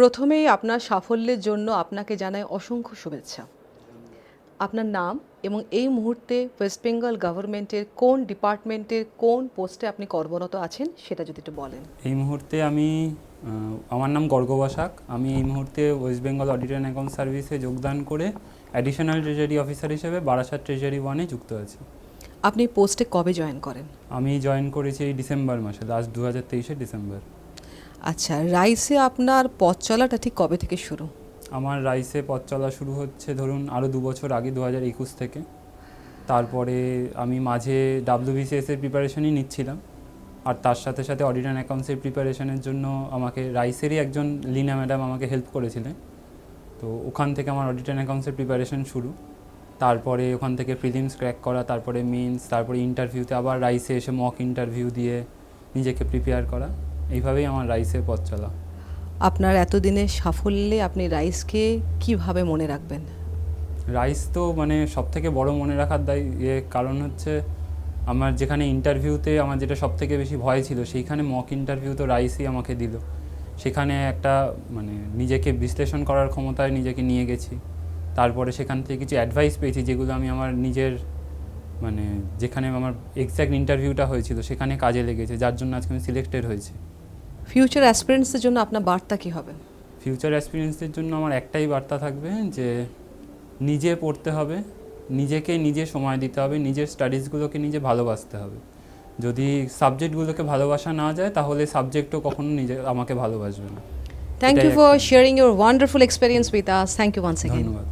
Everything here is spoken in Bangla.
প্রথমেই আপনার সাফল্যের জন্য আপনাকে জানাই অসংখ্য শুভেচ্ছা। আপনার নাম এবং এই মুহূর্তে ওয়েস্ট বেঙ্গল গভর্নমেন্টের কোন ডিপার্টমেন্টের কোন পোস্টে আপনি কর্মরত আছেন সেটা যদি একটু বলেন। এই মুহূর্তে আমি আমার নাম গর্গ বসাক। আমি এই মুহূর্তে West Bengal audit and account সার্ভিসে যোগদান করে অ্যাডিশনাল ট্রেজারি অফিসার হিসেবে বারাসাত ট্রেজারি ওয়ানে যুক্ত আছি। আপনি পোস্টে কবে জয়েন করেন? আমি জয়েন করেছি এই ডিসেম্বর মাসে লাস্ট দু হাজার তেইশে ডিসেম্বর আচ্ছা রাইসে আপনার পথ চলাটা ঠিক কবে থেকে শুরু? আমার রাইসে পথ চলা শুরু হচ্ছে ধরুন আরও দু বছর আগে দু হাজার একুশ থেকে। তারপরে আমি মাঝে ডাব্লিউবিসিএস এর প্রিপারেশনই নিচ্ছিলাম। আর তার সাথে সাথে অডিট অ্যান্ড অ্যাকাউন্টসের প্রিপারেশনের জন্য আমাকে রাইসেরই একজন লিনা ম্যাডাম আমাকে হেল্প করেছিলেন। তো ওখান থেকে আমার অডিট অ্যান্ড অ্যাকাউন্টসের প্রিপারেশন শুরু। তারপরে ওখান থেকে প্রিলিমস ক্র্যাক করা, তারপরে মেন্স তারপরে ইন্টারভিউতে আবার রাইসে এসে মক ইন্টারভিউ দিয়ে নিজেকে প্রিপেয়ার করা। এইভাবেই আমার রাইসের পথ চলা। আপনার এতদিনের সাফল্যে আপনি রাইসকে কীভাবে মনে রাখবেন? রাইস তো মানে সব থেকে বড় মনে রাখার দায় ইয়ে কারণ হচ্ছে আমার যেখানে ইন্টারভিউতে আমার যেটা সব থেকে বেশি ভয় ছিল সেইখানে মক ইন্টারভিউ তো রাইসই আমাকে দিল। সেখানে একটা মানে নিজেকে বিশ্লেষণ করার ক্ষমতায় নিজেকে নিয়ে গেছি। তারপরে সেখান থেকে কিছু অ্যাডভাইস পেয়েছি যেগুলো আমি আমার নিজের মানে যেখানে আমার এক্স্যাক্ট ইন্টারভিউটা হয়েছিল সেখানে কাজে লেগেছে যার জন্য আজকে আমি সিলেক্টেড হয়েছি। ফিউচার অ্যাসপিরেন্টসের জন্য আপনার বার্তা কী হবে? ফিউচার এক্সপিরিয়েন্সের জন্য আমার একটাই বার্তা থাকবে যে নিজে পড়তে হবে নিজেকে নিজে সময় দিতে হবে নিজের স্টাডিজগুলোকে নিজে ভালোবাসতে হবে। যদি সাবজেক্টগুলোকে ভালোবাসা না যায় তাহলে সাবজেক্টও কখনো নিজে আমাকে ভালোবাসবে না। Thank you for sharing your wonderful experience with us thank you once again ধন্যবাদ।